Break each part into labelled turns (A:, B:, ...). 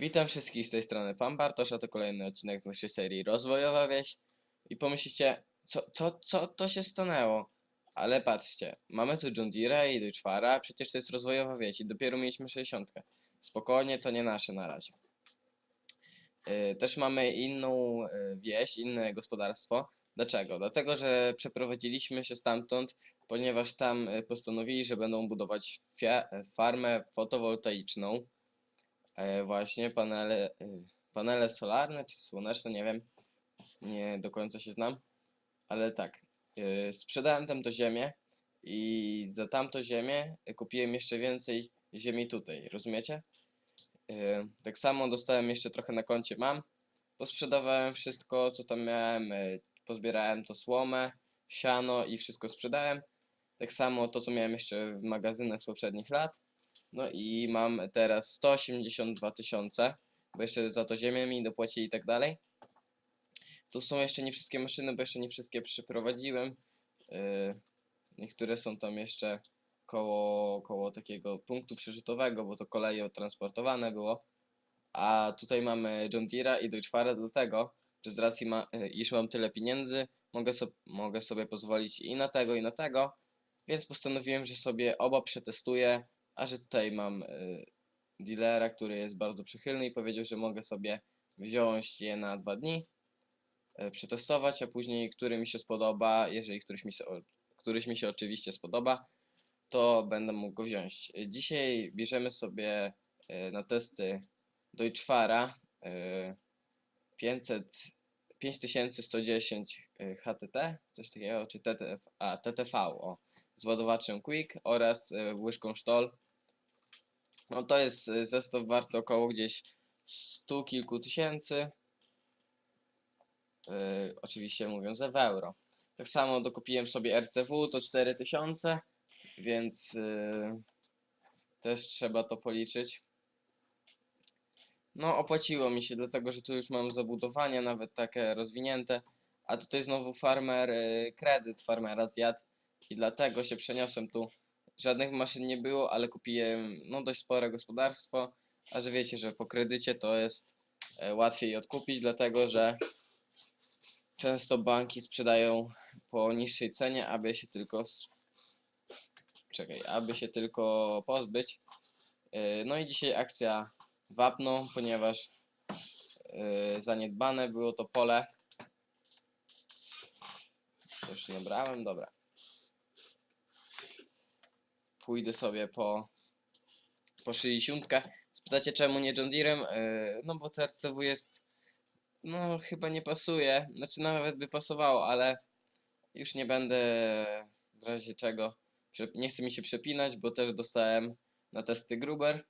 A: Witam wszystkich z tej strony Pan Bartosz, a to kolejny odcinek z naszej serii Rozwojowa Wieś. I pomyślicie, co, co, co to się stanęło? Ale patrzcie, mamy tu John i Deutschfara, przecież to jest rozwojowa wieś i dopiero mieliśmy 60. Spokojnie, to nie nasze na razie. Yy, też mamy inną yy, wieś, inne gospodarstwo. Dlaczego? Dlatego, że przeprowadziliśmy się stamtąd, ponieważ tam yy, postanowili, że będą budować farmę fotowoltaiczną właśnie panele, e, panele solarne czy słoneczne, nie wiem, nie do końca się znam, ale tak, e, sprzedałem tamto ziemię i za tamto ziemię e, kupiłem jeszcze więcej ziemi tutaj, rozumiecie? E, Tak samo dostałem jeszcze trochę na koncie mam, posprzedawałem wszystko co tam miałem, e, pozbierałem to słomę, siano i wszystko sprzedałem. Tak samo to co miałem jeszcze w magazynach z poprzednich lat. No i mam teraz 182 tysiące, bo jeszcze za to ziemię mi dopłacili i tak dalej. Tu są jeszcze nie wszystkie maszyny, bo jeszcze nie wszystkie przyprowadziłem. Yy, niektóre są tam jeszcze koło, koło takiego punktu przerzutowego, bo to koleją transportowane było. A tutaj mamy John Deere'a i Deutschfara dlatego, że z racji, ma, yy, iż mam tyle pieniędzy, mogę, so, mogę sobie pozwolić i na tego, i na tego. Więc postanowiłem, że sobie oba przetestuję, a że tutaj mam y, dealera, który jest bardzo przychylny i powiedział, że mogę sobie wziąć je na dwa dni, y, przetestować, a później który mi się spodoba, jeżeli któryś mi się, któryś mi się oczywiście spodoba, to będę mógł go wziąć. Y, Dzisiaj bierzemy sobie y, na testy Deutschfara y, 500 5110 y, HTT, coś takiego, czy TTF, a, TTV, o, z ładowaczem Quick oraz y, łyżką Stoll. No to jest y, zestaw warty około gdzieś 100 kilku tysięcy. Y, oczywiście mówiąc w euro. Tak samo dokupiłem sobie RCW, to 4000, więc y, też trzeba to policzyć. No, opłaciło mi się, dlatego że tu już mam zabudowania, nawet takie rozwinięte, a tutaj znowu farmer, y, kredyt farmera zjadł i dlatego się przeniosłem tu. Żadnych maszyn nie było, ale kupiłem no, dość spore gospodarstwo, a że wiecie, że po kredycie to jest e, łatwiej odkupić, dlatego że często banki sprzedają po niższej cenie, aby się tylko czekaj, aby się tylko pozbyć. E, No i dzisiaj akcja wapno, ponieważ e, zaniedbane było to pole. Coś nie brałem, dobra. Pójdę sobie po, po 60. Spytacie czemu nie John Deerem? E, No bo TRCW jest, no chyba nie pasuje, znaczy nawet by pasowało, ale już nie będę w razie czego, nie chce mi się przepinać, bo też dostałem na testy Gruber,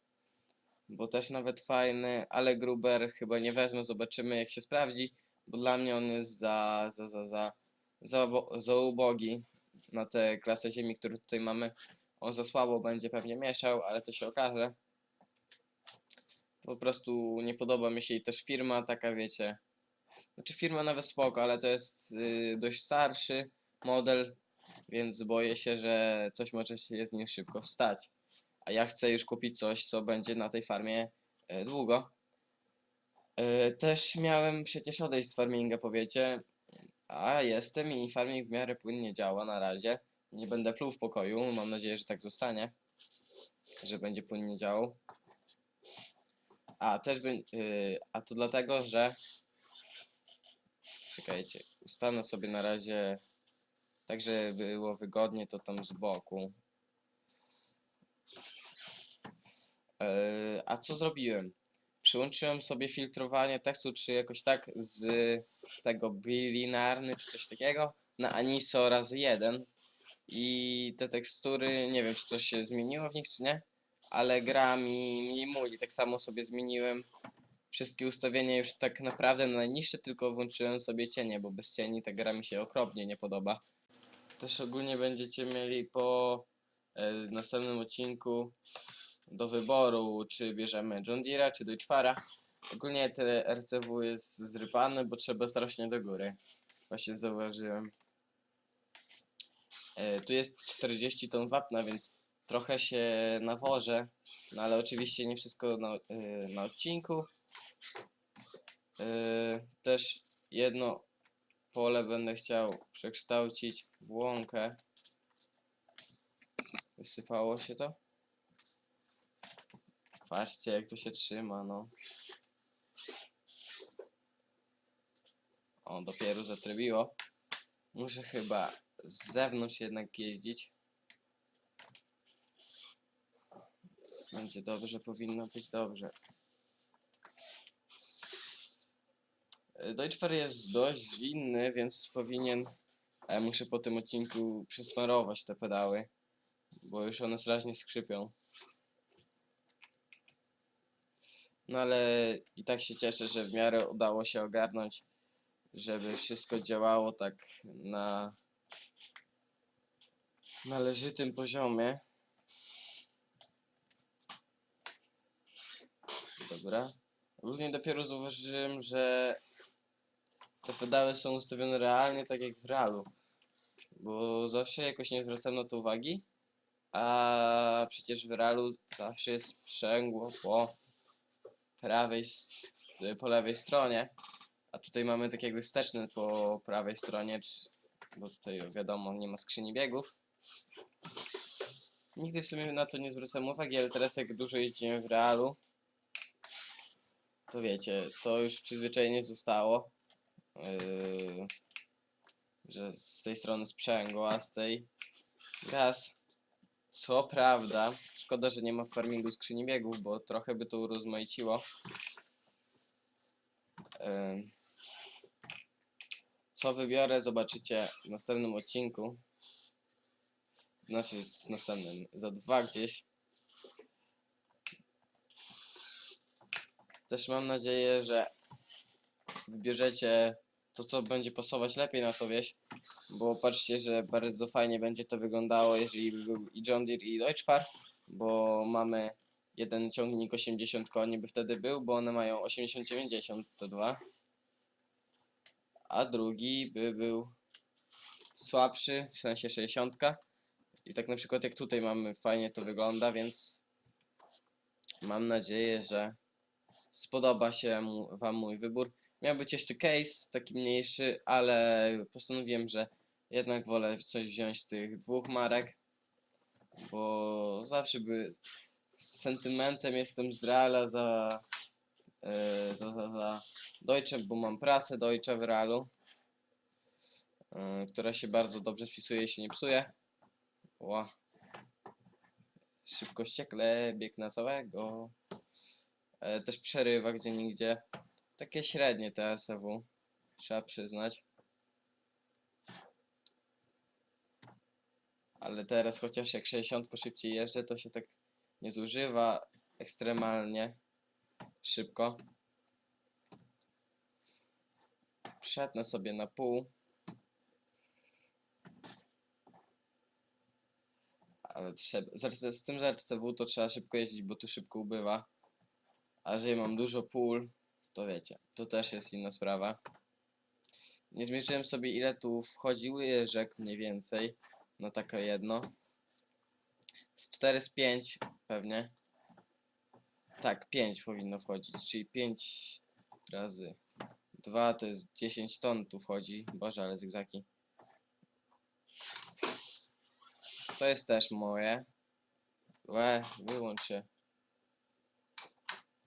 A: bo też nawet fajny, ale Gruber chyba nie wezmę, zobaczymy jak się sprawdzi, bo dla mnie on jest za, za, za, za, za, za ubogi na tę klasę ziemi, którą tutaj mamy. On za słabo będzie pewnie mieszał, ale to się okaże. Po prostu nie podoba mi się i też firma taka, wiecie. Znaczy firma nawet spoko, ale to jest y, dość starszy model, więc boję się, że coś może się z nim szybko wstać. A ja chcę już kupić coś, co będzie na tej farmie y, długo. Y, też miałem przecież odejść z farminga, powiecie. A jestem i farming w miarę płynnie działa na razie. Nie będę pluł w pokoju, mam nadzieję, że tak zostanie. Że będzie płynnie działał. A też by, yy, a to dlatego, że czekajcie, ustanę sobie na razie tak, żeby było wygodnie, to tam z boku. Yy, a co zrobiłem? Przyłączyłem sobie filtrowanie tekstu, czy jakoś tak z tego bilinarny, czy coś takiego, na Aniso razy 1 i te tekstury, nie wiem czy coś się zmieniło w nich czy nie, ale gra mi mniej muli, tak samo sobie zmieniłem wszystkie ustawienia już tak naprawdę na najniższe, tylko włączyłem sobie cienie, bo bez cieni ta gra mi się okropnie nie podoba. Też ogólnie będziecie mieli po e, następnym odcinku do wyboru, czy bierzemy John Deere'a, czy Deutschfara. Ogólnie te RCW jest zrypane, bo trzeba strasznie do góry. Właśnie zauważyłem. E, tu jest 40 ton wapna, więc trochę się nawożę, no ale oczywiście nie wszystko na, e, na odcinku. Yy, też jedno pole będę chciał przekształcić w łąkę. Wysypało się to? Patrzcie jak to się trzyma, no. O, dopiero zatrybiło. Muszę chyba z zewnątrz jednak jeździć. Będzie dobrze, powinno być dobrze. E, Deutschfar jest dość zwinny, więc powinien... Muszę po tym odcinku przesmarować te pedały, bo już one strasznie skrzypią. No ale i tak się cieszę, że w miarę udało się ogarnąć, żeby wszystko działało tak na należytym poziomie. Dobra. Ogólnie dopiero zauważyłem, że te pedały są ustawione realnie tak jak w realu. Bo zawsze jakoś nie zwracam na to uwagi. A przecież w realu zawsze jest sprzęgło po prawej, po lewej stronie. A tutaj mamy tak jakby wsteczny po prawej stronie, bo tutaj wiadomo nie ma skrzyni biegów. Nigdy w sumie na to nie zwracam uwagi, ale teraz jak dużo jeździłem w realu, to wiecie, to już przyzwyczajenie zostało. Yy, że z tej strony sprzęgło, a z tej gaz. Co prawda, szkoda, że nie ma w farmingu skrzyni biegów, bo trochę by to urozmaiciło. Ym, Co wybiorę, zobaczycie w następnym odcinku. Znaczy, w następnym, za dwa gdzieś. Też mam nadzieję, że wybierzecie to, co będzie pasować lepiej na to wieś, bo patrzcie, że bardzo fajnie będzie to wyglądało, jeżeli by był i John Deere i Deutschfar, bo mamy jeden ciągnik 80 koni by wtedy był, bo one mają 80-90 to dwa, a drugi by był słabszy, w sensie 60 i tak na przykład jak tutaj mamy, fajnie to wygląda, więc mam nadzieję, że spodoba się mu, Wam mój wybór. Miał być jeszcze case, taki mniejszy, ale postanowiłem, że jednak wolę coś wziąć z tych dwóch marek, bo zawsze by z sentymentem jestem z Reala za, e, za, za, za Deutsche, bo mam prasę Deutsche w Realu, e, która się bardzo dobrze spisuje się nie psuje. Ła. Szybko ściekle, bieg na całego. E, też przerywa gdzie nigdzie. Takie średnie te SW, trzeba przyznać. Ale teraz chociaż jak 60 szybciej jeżdżę, to się tak nie zużywa ekstremalnie szybko. Przetnę sobie na pół. Trzeba, z, z tym, RCW to trzeba szybko jeździć, bo tu szybko ubywa. A jeżeli mam dużo pól, to wiecie, to też jest inna sprawa. Nie zmierzyłem sobie ile tu wchodzi łyżek mniej więcej na takie jedno. Z 4 z 5 pewnie. Tak, 5 powinno wchodzić, czyli 5 razy 2 to jest 10 ton tu wchodzi. Boże, ale zygzaki. To jest też moje. Łe, wyłącz się.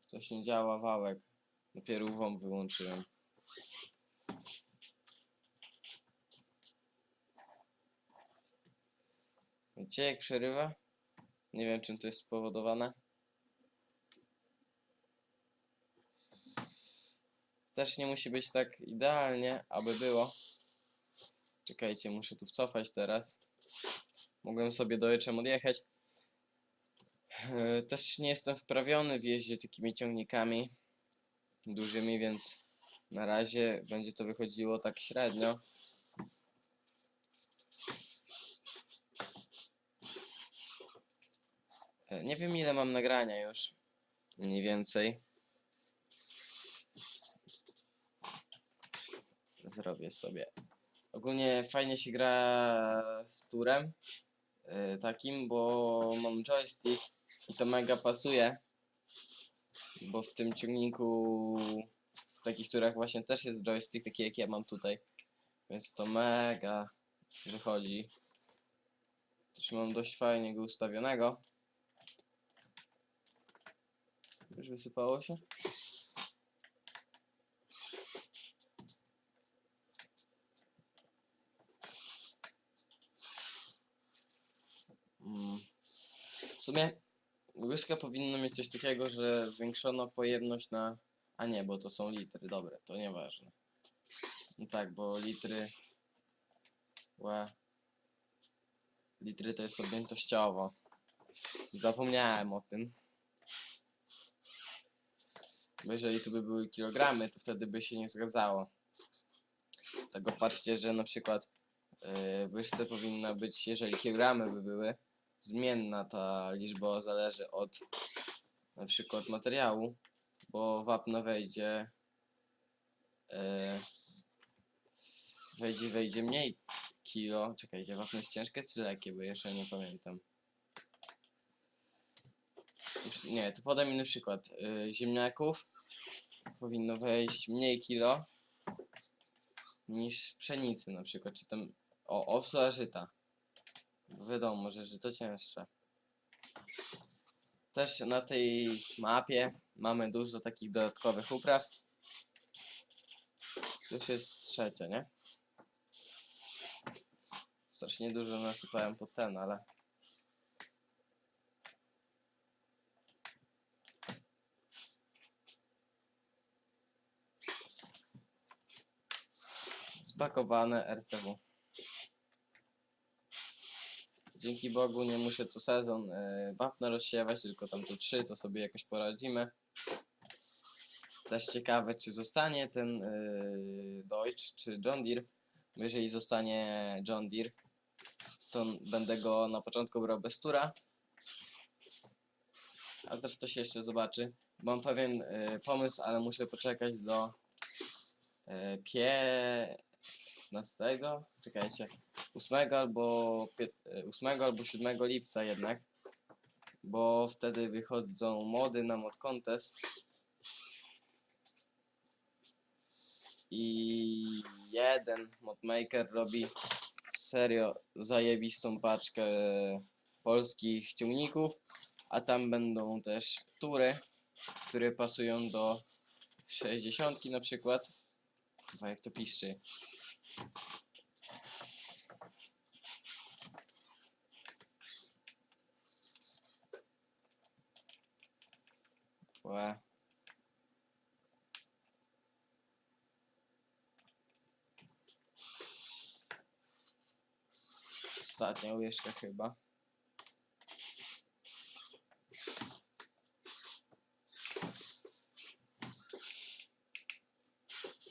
A: Coś nie działa, wałek. Dopiero wam wyłączyłem. Widzicie jak przerywa? Nie wiem czym to jest spowodowane. Też nie musi być tak idealnie, aby było. Czekajcie, muszę tu wcofać teraz. Mogłem sobie dojeczem odjechać. E, Też nie jestem wprawiony w jeździe takimi ciągnikami dużymi, więc na razie będzie to wychodziło tak średnio. E, Nie wiem ile mam nagrania już, mniej więcej. Zrobię sobie. Ogólnie fajnie się gra z turem e, takim, bo mam joystick i to mega pasuje. bo w tym ciągniku, w takich turach właśnie też jest joystick, taki jak ja mam tutaj, więc to mega wychodzi. Też mam dość fajnie go ustawionego. Już wysypało się? Mm. W sumie łyżka powinna mieć coś takiego, że zwiększono pojemność na... A nie, bo to są litry, dobre, to nieważne. No tak, bo litry... Łe. Litry to jest objętościowo. Zapomniałem o tym. Bo jeżeli tu by były kilogramy, to wtedy by się nie zgadzało. Tego patrzcie, że na przykład yy, łyżce powinna być, jeżeli kilogramy by były, zmienna ta liczba zależy od na przykład materiału, bo wapno wejdzie e, wejdzie, wejdzie mniej kilo. Czekajcie, wapno jest ciężkie czy lekkie, bo jeszcze nie pamiętam. Nie, to podam inny przykład. E, ziemniaków powinno wejść mniej kilo niż pszenicy na przykład, czy tam o, owsu a żyta. Bo wiadomo, że żyto cięższe. Też na tej mapie mamy dużo takich dodatkowych upraw. To już jest trzecia, nie? Strasznie dużo nasypałem pod ten, ale... Spakowane RCW. Dzięki Bogu nie muszę co sezon e, wapna rozsiewać, tylko tam tu trzy, to sobie jakoś poradzimy. Też ciekawe, czy zostanie ten e, Deutsch, czy John Deere. Jeżeli zostanie John Deere, to będę go na początku brał bez tura. A zresztą to się jeszcze zobaczy. Mam pewien e, pomysł, ale muszę poczekać do e, 15. Czekajcie. 8 albo, pie- e, 8 albo 7 lipca jednak, bo wtedy wychodzą mody na mod contest i jeden modmaker robi serio zajebistą paczkę polskich ciągników, a tam będą też tury, które pasują do 60 na przykład. Chyba jak to piszczy. Łe. Ostatnia łyżka chyba.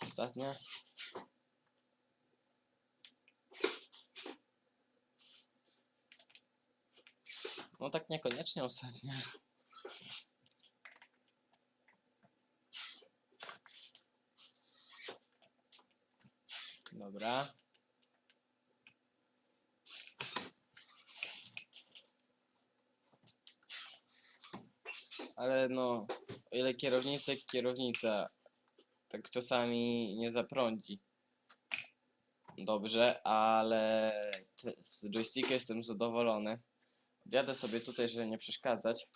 A: Ostatnia. Tak niekoniecznie ostatnia. Dobra. Ale no, o ile kierownica kierownica tak czasami nie zaprądzi. Dobrze, ale z joysticka jestem zadowolony. Jadę sobie tutaj, żeby nie przeszkadzać.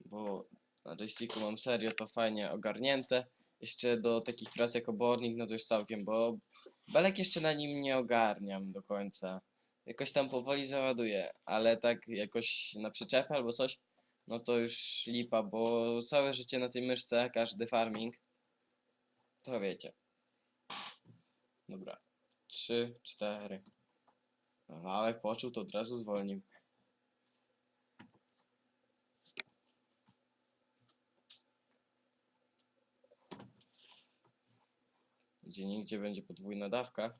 A: Bo na joysticku mam serio to fajnie ogarnięte. Jeszcze do takich prac jak obornik, no to już całkiem, bo belek jeszcze na nim nie ogarniam do końca. Jakoś tam powoli załaduję, ale tak jakoś na przyczepę albo coś, no to już lipa, bo całe życie na tej myszce, każdy farming, to wiecie. Dobra, trzy, cztery. Wałek poczuł, to od razu zwolnił. Gdzie nigdzie będzie podwójna dawka.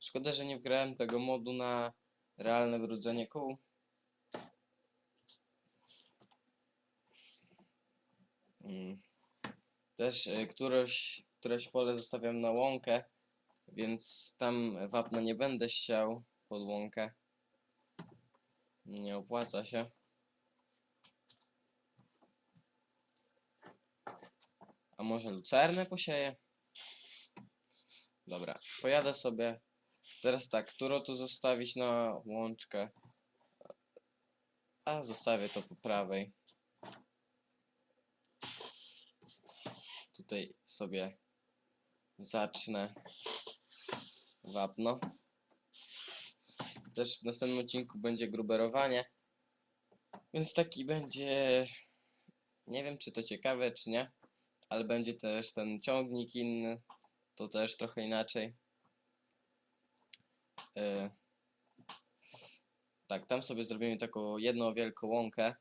A: Szkoda, że nie wgrałem tego modu na realne brudzenie kół. Mm. Też y, któreś, któreś pole zostawiam na łąkę, Więc tam wapna nie będę siał pod łąkę. Nie opłaca się. A może lucernę posieję? Dobra, pojadę sobie. Teraz tak, którą tu zostawić na łączkę? A zostawię to po prawej. Tutaj sobie zacznę wapno. Też w następnym odcinku będzie gruberowanie. Więc taki będzie. Nie wiem, czy to ciekawe, czy nie. Ale będzie też ten ciągnik inny. To też trochę inaczej. E, tak, tam sobie zrobimy taką jedną wielką łąkę.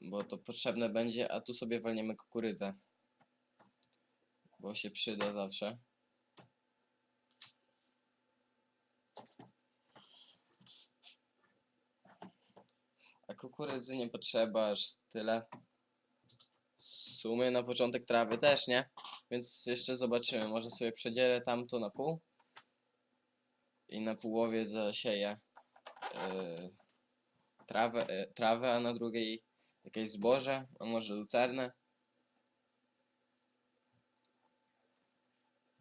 A: Bo to potrzebne będzie, a tu sobie walniemy kukurydzę. Bo się przyda zawsze. A kukurydzy nie potrzeba aż tyle. W sumie na początek trawy też nie. Więc jeszcze zobaczymy. Może sobie przedzielę tamto na pół. I na połowie zasieję yy, trawę, yy, trawę, a na drugiej jakieś zboże, a może lucernę.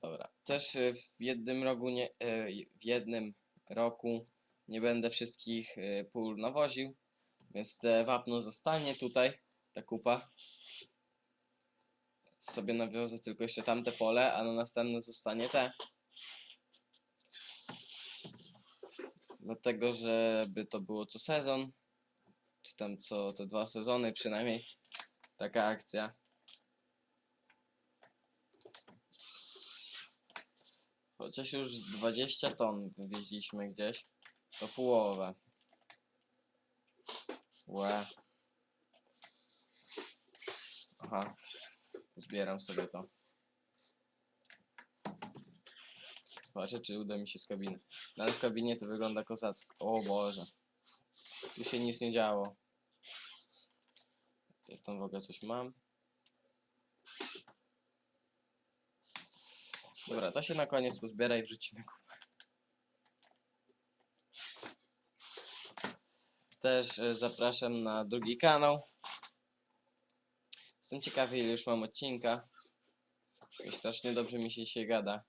A: Dobra. Też y, w jednym rogu nie, y, w jednym roku nie będę wszystkich y, pól nawoził, więc te wapno zostanie tutaj, ta kupa. Sobie nawiozę tylko jeszcze tamte pole, a na następne zostanie te. Dlatego, żeby to było co sezon, czy tam co te dwa sezony przynajmniej, taka akcja. Chociaż już 20 ton wywieźliśmy gdzieś, to połowę. Łe. Aha. Zbieram sobie to. Zobaczę, czy uda mi się z kabiny. Ale w kabinie to wygląda kozacko. O Boże. Tu się nic nie działo. Ja tam w ogóle coś mam. Dobra, to się na koniec pozbiera i wrzuci na kupę. Też e, zapraszam na drugi kanał. Jestem ciekawy ile już mam odcinka. I strasznie dobrze mi się dzisiaj gada.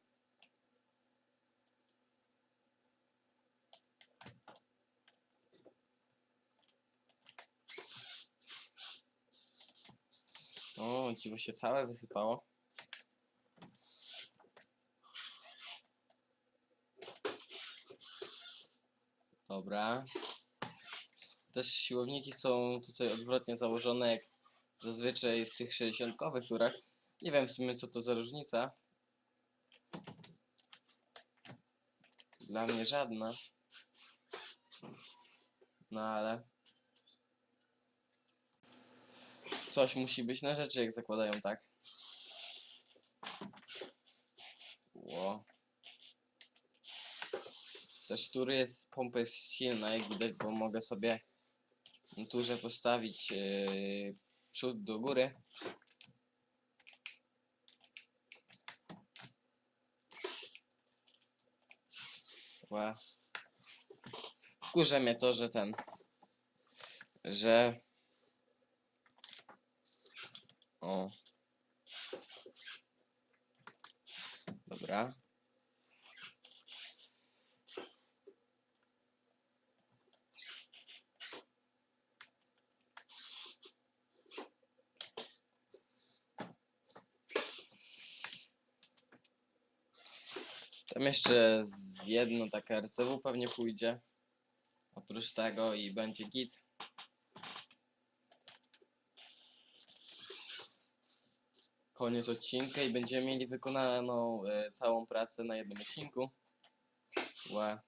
A: O, dziwo się całe wysypało. Dobra. Też siłowniki są tutaj odwrotnie założone jak zazwyczaj w tych 60-kowych turach. Nie wiem w sumie co to za różnica. Dla mnie żadna. No ale... Coś musi być na rzeczy jak zakładają tak. Ło. Też tury jest, pompa jest silna, jak widać, bo mogę sobie na turze postawić yy, przód do góry. Ła. Wkurza mnie to, że ten, że o. Dobra. Tam jeszcze jedno takie RCW pewnie pójdzie. Oprócz tego i będzie git. Koniec odcinka i będziemy mieli wykonaną e, całą pracę na jednym odcinku. Łe.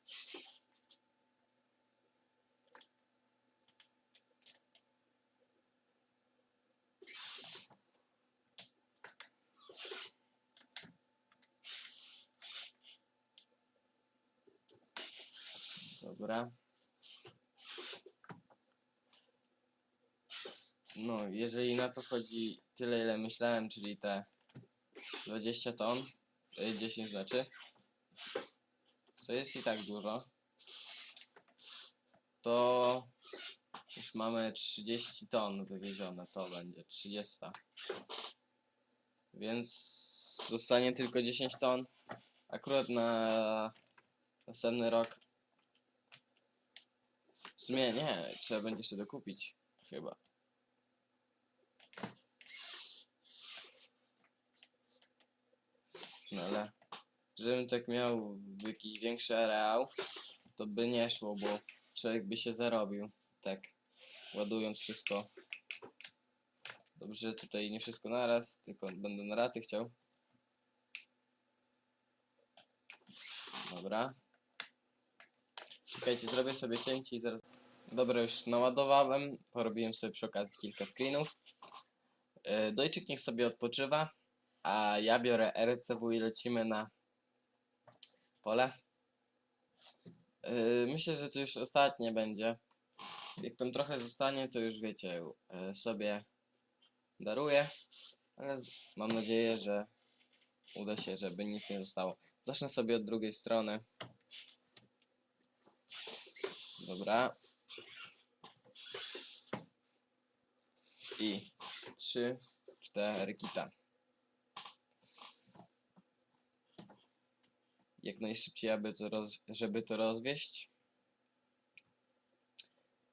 A: Dobra. No, jeżeli na to chodzi tyle, ile myślałem, czyli te 20 ton, y, 10 znaczy, co jest i tak dużo, to już mamy 30 ton wywiezione, to będzie 30. Więc zostanie tylko 10 ton. Akurat na następny rok. Sumie nie, trzeba będzie jeszcze dokupić, chyba. No ale, żebym tak miał jakiś większy areał, to by nie szło, bo człowiek by się zarobił, tak, ładując wszystko. Dobrze, tutaj nie wszystko naraz, tylko będę na raty chciał. Dobra. Czekajcie, zrobię sobie cięcie i zaraz... Dobra, już naładowałem, porobiłem sobie przy okazji kilka screenów. Yy, Dojczyk niech sobie odpoczywa, a ja biorę RCW i lecimy na pole. Yy, myślę, że to już ostatnie będzie. Jak tam trochę zostanie, to już wiecie, yy, sobie daruję, ale mam nadzieję, że uda się, żeby nic nie zostało. Zacznę sobie od drugiej strony. Dobra. I trzy, cztery kita. Jak najszybciej, aby to roz, żeby to rozwieść.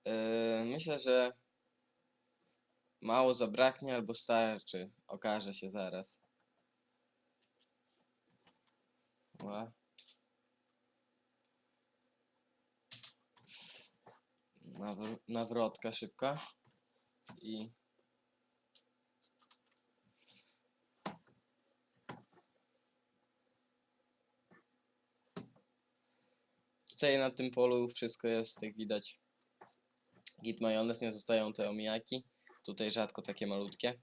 A: Yy, myślę, że mało zabraknie albo starczy. Okaże się zaraz. Ła. Nawr nawrotka szybka. I tutaj na tym polu wszystko jest, jak widać. Git majonez, nie zostają te omijaki. Tutaj rzadko takie malutkie.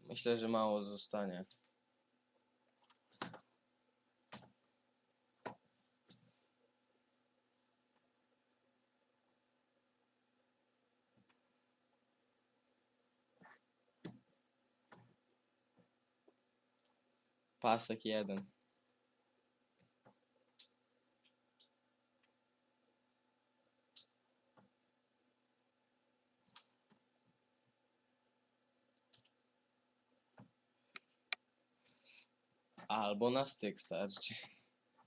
A: Myślę, że mało zostanie. Pasek jeden. Albo na styk starczy.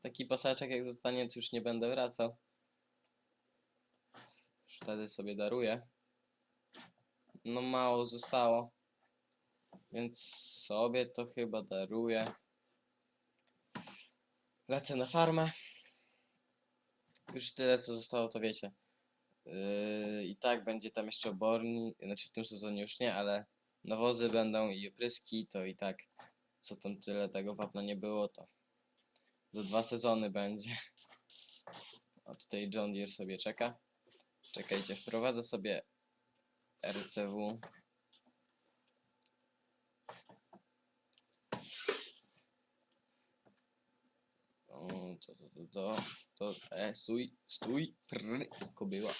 A: Taki pasaczek jak zostanie, to już nie będę wracał. Już wtedy sobie daruję. No mało zostało. Więc sobie to chyba daruję. Lecę na farmę. Już tyle co zostało, to wiecie. Yy, I tak będzie tam jeszcze oborni. Znaczy w tym sezonie już nie, ale nawozy będą i opryski, to i tak co tam tyle tego wapna nie było, to za dwa sezony będzie. A tutaj John Deere sobie czeka. Czekajcie, wprowadzę sobie RCW. To, to, to, to, e, stój, stój, prr, kobyła.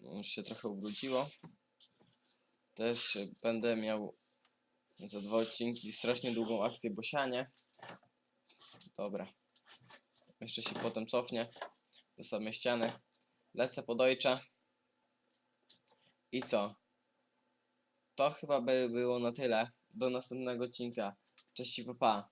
A: No, Już się trochę ubrudziło. Też będę miał za dwa odcinki strasznie długą akcję bosianie. Dobra. Jeszcze się potem cofnie do samej ściany. Lecę po dojcze. I co? To chyba by było na tyle. Do następnego odcinka. Cześć i pa pa.